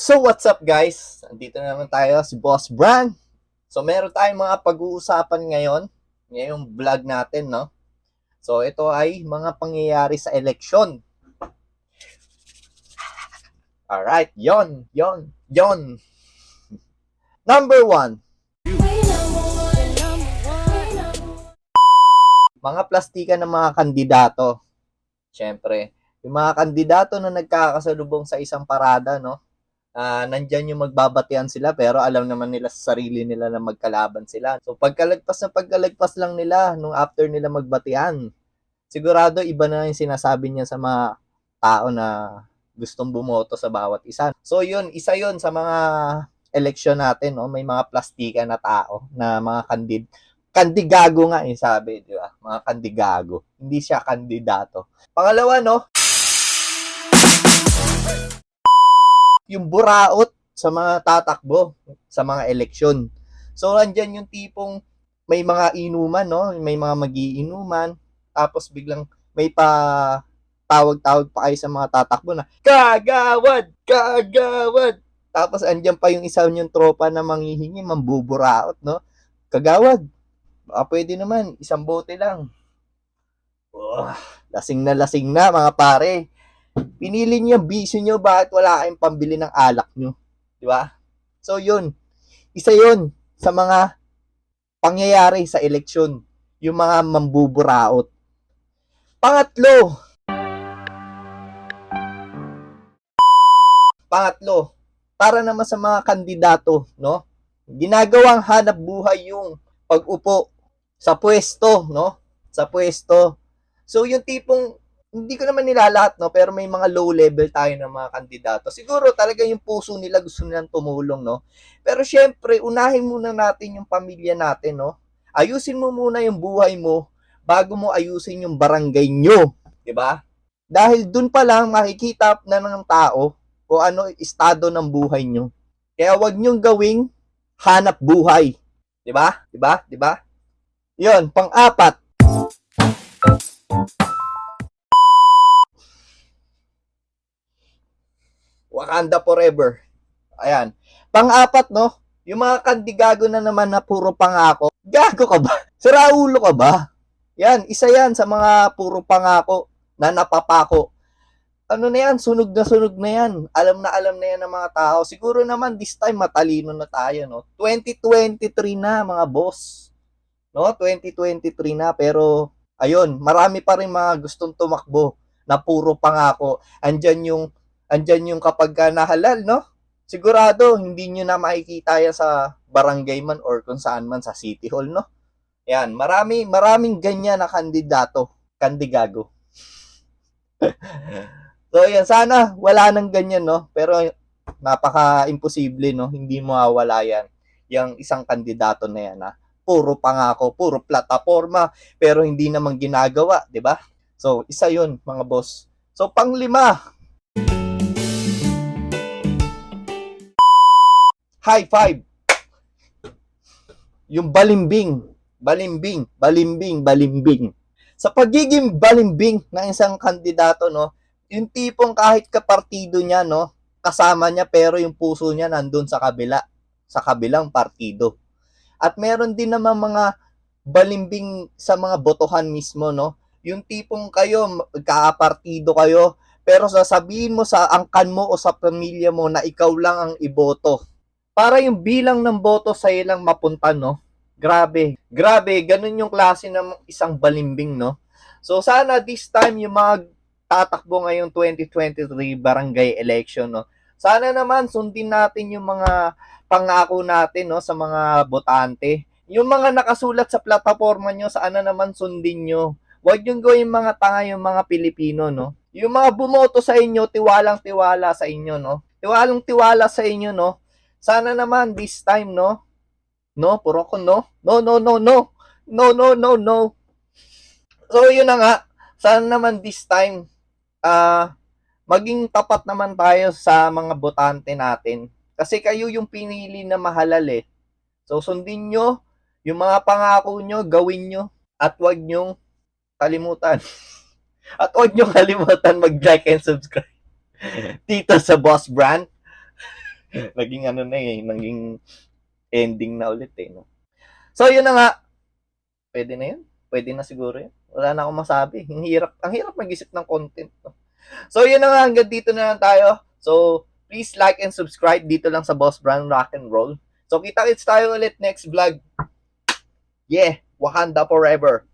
So what's up guys? Andito na naman tayo si Boss Bran. So meron tayong mga pag-uusapan ngayon, ngayong vlog natin, no? So ito ay mga pangyayari sa eleksyon. Alright, yon, yon, yon. Number one, mga plastika ng mga kandidato. Siyempre, yung mga kandidato na nagkakasalubong sa isang parada, no? Ah, nandyan yung magbabatian sila pero alam naman nila sa sarili nila na magkalaban sila. So pagkalagpas na pagkalagpas lang nila nung after nila magbatian, sigurado iba na yung sinasabi niya sa mga tao na gustong bumoto sa bawat isa. So yun, isa yun sa mga eleksyon natin, no? May mga plastika na tao na mga kandid kandigago nga eh sabi, di ba? Mga kandigago. Hindi siya kandidato. Pangalawa, no? Yung buraot sa mga tatakbo sa mga eleksyon. So, andyan yung tipong may mga inuman, no? May mga magiinuman. Tapos biglang may pa tawag-tawag pa kayo sa mga tatakbo na, Kagawad! Kagawad! Tapos andyan pa yung isa yung tropa na manghihingi, mambuburaot, no? Kagawad, baka pwede naman, isang bote lang. Oh, lasing na lasing na mga pare. Pinili niyo bisyo niyo bakit wala kayong pambili ng alak niyo, di ba? So yun, isa yun sa mga pangyayari sa eleksyon, yung mga mambuburaot. Pangatlo, pangatlo, para naman sa mga kandidato, no? Ginagawang hanap buhay yung pag-upo sa pwesto, no? Sa pwesto. So, yung tipong, hindi ko naman nilalahat, no? Pero may mga low level tayo ng mga kandidato. Siguro talaga yung puso nila gusto nilang tumulong, no? Pero syempre, unahin muna natin yung pamilya natin, no? Ayusin mo muna yung buhay mo bago mo ayusin yung barangay nyo. 'di ba? Dahil dun pa lang makikita na ng tao o ano estado ng buhay nyo. Kaya wag nyong gawing hanap buhay. 'Di ba? 'Di ba? 'Di ba? 'Yon, pang-apat. Wakanda forever. Ayan. Pang-apat, no? Yung mga kandigago na naman na puro pangako. Gago ka ba? Sira ulo ka ba? Yan, isa yan sa mga puro pangako na napapako ano na yan, sunog na sunog na yan. Alam na alam na yan ng mga tao. Siguro naman this time matalino na tayo, no? 2023 na, mga boss. No? 2023 na, pero ayun, marami pa rin mga gustong tumakbo na puro pangako. Andyan yung andyan yung kapag ka nahalal, no? Sigurado hindi niyo na makikita yan sa barangay man or kung saan man sa city hall, no? Yan, marami maraming ganyan na kandidato, kandigago. So, yan. Sana wala nang ganyan, no? Pero napaka-imposible, no? Hindi mawawala yan. Yung isang kandidato na yan, ha? Puro pangako, puro plataforma, pero hindi naman ginagawa, di ba? So, isa yun, mga boss. So, panglima. High five. Yung balimbing. Balimbing, balimbing, balimbing. Sa pagiging balimbing ng isang kandidato, no? yung tipong kahit kapartido niya, no, kasama niya pero yung puso niya nandun sa kabila, sa kabilang partido. At meron din naman mga balimbing sa mga botohan mismo, no, yung tipong kayo, kaapartido kayo, pero sasabihin mo sa angkan mo o sa pamilya mo na ikaw lang ang iboto. Para yung bilang ng boto sa lang mapunta, no? Grabe. Grabe, ganun yung klase ng isang balimbing, no? So sana this time yung mga tatakbo ngayong 2023 barangay election no. Sana naman sundin natin yung mga pangako natin no sa mga botante. Yung mga nakasulat sa plataforma nyo, sana naman sundin nyo. Huwag yung gawin mga tanga yung mga Pilipino, no? Yung mga bumoto sa inyo, tiwalang tiwala sa inyo, no? Tiwalang tiwala sa inyo, no? Sana naman this time, no? No, puro ko no. No, no, no, no. No, no, no, no. So, yun na nga. Sana naman this time, ah, maging tapat naman tayo sa mga botante natin. Kasi kayo yung pinili na mahalal eh. So sundin nyo, yung mga pangako nyo, gawin nyo. At wag nyo kalimutan. At wag nyo kalimutan mag-like and subscribe. Dito sa Boss Brand. naging ano na eh, naging ending na ulit eh. No? So, yun na nga. Pwede na yun. Pwede na siguro yun. Wala na akong masabi. Ang hirap, ang hirap mag-isip ng content. No? So, yun na nga. Hanggang dito na lang tayo. So, please like and subscribe dito lang sa Boss Brand Rock and Roll. So, kita-kits tayo ulit next vlog. Yeah, Wakanda forever.